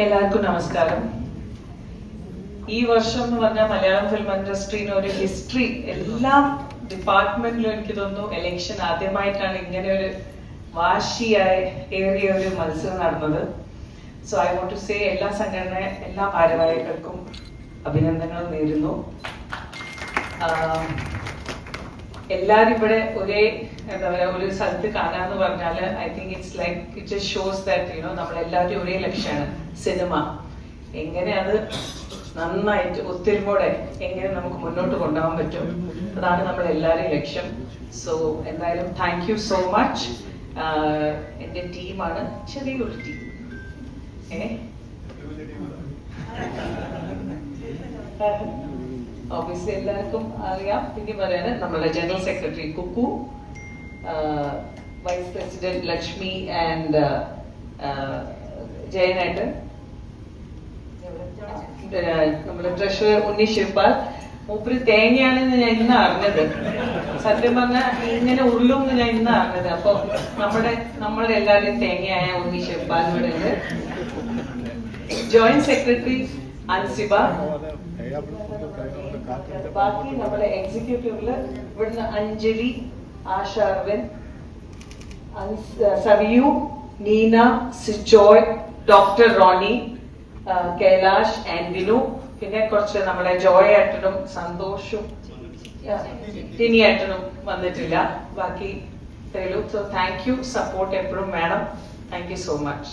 എല്ലാവർക്കും നമസ്കാരം. ഈ വർഷം എന്ന് പറഞ്ഞാൽ മലയാളം ഫിലിം ഇൻഡസ്ട്രീന് ഒരു ഹിസ്റ്ററി എല്ലാ ഡിപ്പാർട്ട്മെന്റിലും എനിക്ക് തോന്നുന്നു എലക്ഷൻ ആദ്യമായിട്ടാണ് ഇങ്ങനെ ഒരു വാശിയായി ഏറിയ ഒരു മത്സരം നടന്നത്. So I want to say എല്ലാ സംഘടന എല്ലാ ഭാരവാഹികൾക്കും അഭിനന്ദനങ്ങൾ നേരുന്നു. എല്ലാരും ഇവിടെ ഒരേ എന്താ പറയാ ഒരു സ്ഥലത്ത് കാണാന്ന് പറഞ്ഞാൽ I think it's like it just shows that you know നമ്മൾ എല്ലാവരും ഒരേ ലക്ഷ്യമാണ് സിനിമ. എങ്ങനെ അത് നന്നായിട്ട് ഒത്തൊരുമോടെ എങ്ങനെ നമുക്ക് മുന്നോട്ട് കൊണ്ടുപോകാൻ പറ്റും? അതാണ് നമ്മൾ ലക്ഷ്യം. സോ എന്തായാലും താങ്ക് യു സോ മച്ച് എന്റെ ടീമാണ് ചെറിയൊരു ടീം. ഏ? ഓബിയസ്ലി എല്ലാവർക്കും അറിയാം. പിന്നെ പറയാന് നമ്മുടെ general secretary Kukku vice president Lakshmi and ജയനേട്ടൻ നമ്മുടെ ട്രഷറർ ഉണ്ണി ശിവപാൽ. മൂപ്പര് തേങ്ങയാണെന്ന് ഞാൻ ഇന്ന് അറിഞ്ഞത്. സത്യം പറഞ്ഞാൽ ഇങ്ങനെ ഉരുളും എന്ന് ഞാൻ ഇന്ന് അറിഞ്ഞത്. അപ്പൊ നമ്മുടെ നമ്മളുടെ എല്ലാവരുടെയും തേങ്ങയായ ഉണ്ണി ശിവപാൽ ഇവിടെ ഉണ്ട് ജോയിന്റ് സെക്രട്ടറി അൻസിബ. ബാക്കി നമ്മുടെ എക്സിക്യൂട്ടീവിൽ ഇവിടുന്ന് അഞ്ജലി ആശ അരവിന്ദ് സവിയു നീന സിജോയ് ഡോക്ടർ റോണി കൈലാഷ് ആൻഡിനു പിന്നെ കുറച്ച് നമ്മളെ ജോയ് ഏട്ടനും സന്തോഷും ടിനി ഏട്ടനും വന്നിട്ടില്ല. ബാക്കി സോ താങ്ക് യു സപ്പോർട്ട് എപ്പോഴും വേണം. Thank you so much